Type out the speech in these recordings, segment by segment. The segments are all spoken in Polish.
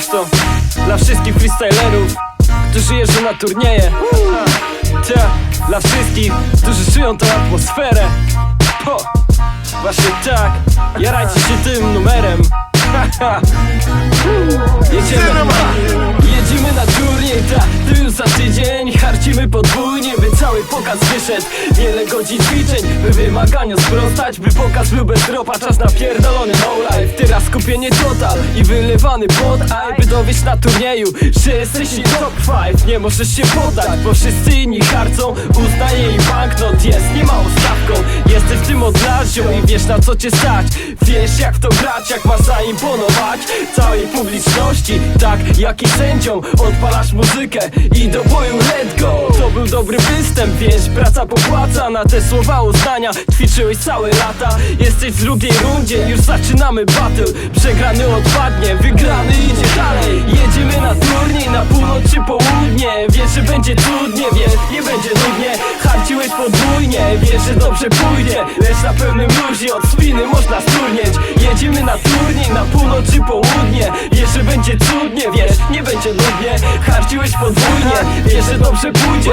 Masz to. Dla wszystkich freestylerów, którzy jeżdżą na turnieje. Ta, dla wszystkich, którzy czują tą atmosferę. Ho, właśnie tak, jarajcie się tym numerem. Jedziemy, jedziemy na turniej, ta, to już za tydzień. Harcimy podwójnie, by cały pokaz wyszedł. Wiele godzin ćwiczeń, by wymaganiom sprostać By pokaz był bez dropa, czas na pierdolony no skupienie total i wylewany pot A by dowieść na turnieju, że jesteś top 5 Nie możesz się poddać, bo wszyscy inni harcą. Uznaje i banknot jest niemałą stawką. Jesteś w tym odnalzią i wiesz na co cię stać. Wiesz jak to grać, jak masz zaimponować. Całej publiczności, tak jak i sędziom Odpalasz muzykę i do boju let go. To był dobry występ, wiesz, praca popłaca. Na te słowa uznania ćwiczyłeś całe lata. Jesteś w drugiej rundzie, już zaczynamy battle Przegrany odpadnie, wygrany idzie dalej. Jedziemy na turniej, na północ czy południe. Wiesz, że będzie trudnie, wiesz, nie będzie nudnie. Harciłeś podwójnie, wiesz, że dobrze pójdzie. Lecz na pełnym luzie od spiny można sturnieć. Jedziemy na turniej, na północ czy południe. Wiesz, że będzie cudnie, wiesz, nie będzie nudnie. Harciłeś podwójnie, wiesz, że dobrze pójdzie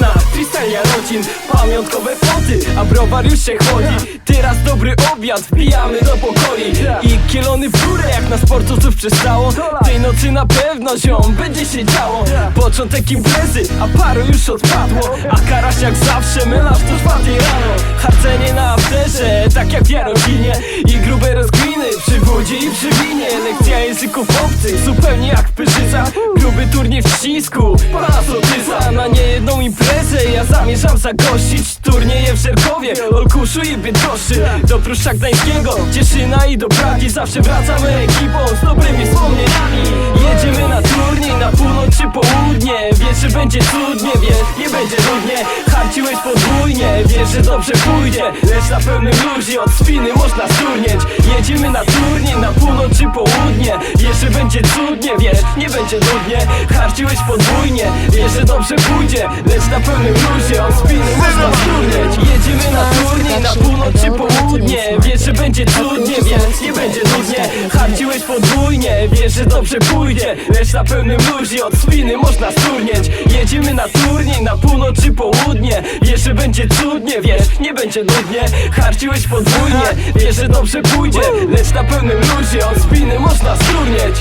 Na freestyle Jarocin Pamiątkowe foty, a browar już się chłodzi Teraz dobry obiad, wbijamy do pokoi I kielony w górę jak na sportowców przystało. Tej nocy na pewno ziom będzie się działo. Początek imprezy, a paru już odpadło. A karaś jak zawsze mylasz do czwartej rano. Harcenie na afterze, tak jak w Jarodzinie. I grube rozgminy przy wodzie i przy winie Lekcja języków obcych, zupełnie jak Gruby turniej w ścisku, pana sotyza Na niejedną imprezę. Ja zamierzam zagościć Turnieje w Żerkowie, Olkuszu i Bydgoszczy. Do Pruszcza Gdańskiego, Cieszyna i do Pragi. Zawsze wracamy ekipą z dobrymi Harciłeś podwójnie, wiesz, że dobrze pójdzie. Lecz na pełnym luzie od spiny można sturnieć Jedziemy na turniej, na północ czy południe. Że będzie cudnie, wiesz, nie będzie nudnie. Harciłeś podwójnie, wiesz, że dobrze pójdzie. Lecz na pełnym luzie od spiny można sturnieć Jedziemy na turniej, na północ czy południe. Wiesz, że będzie cudnie, wiesz, nie będzie nudnie. Harciłeś podwójnie, wiesz, że dobrze pójdzie. Lecz na pełnym luzie od spiny można sturnieć Jedziemy na turniej, na północ czy południe Wiesz, że będzie cudnie, wiesz, nie będzie nudnie. Harciłeś podwójnie, wiesz, że dobrze pójdzie Lecz na pełnym luzie od spiny można sturnieć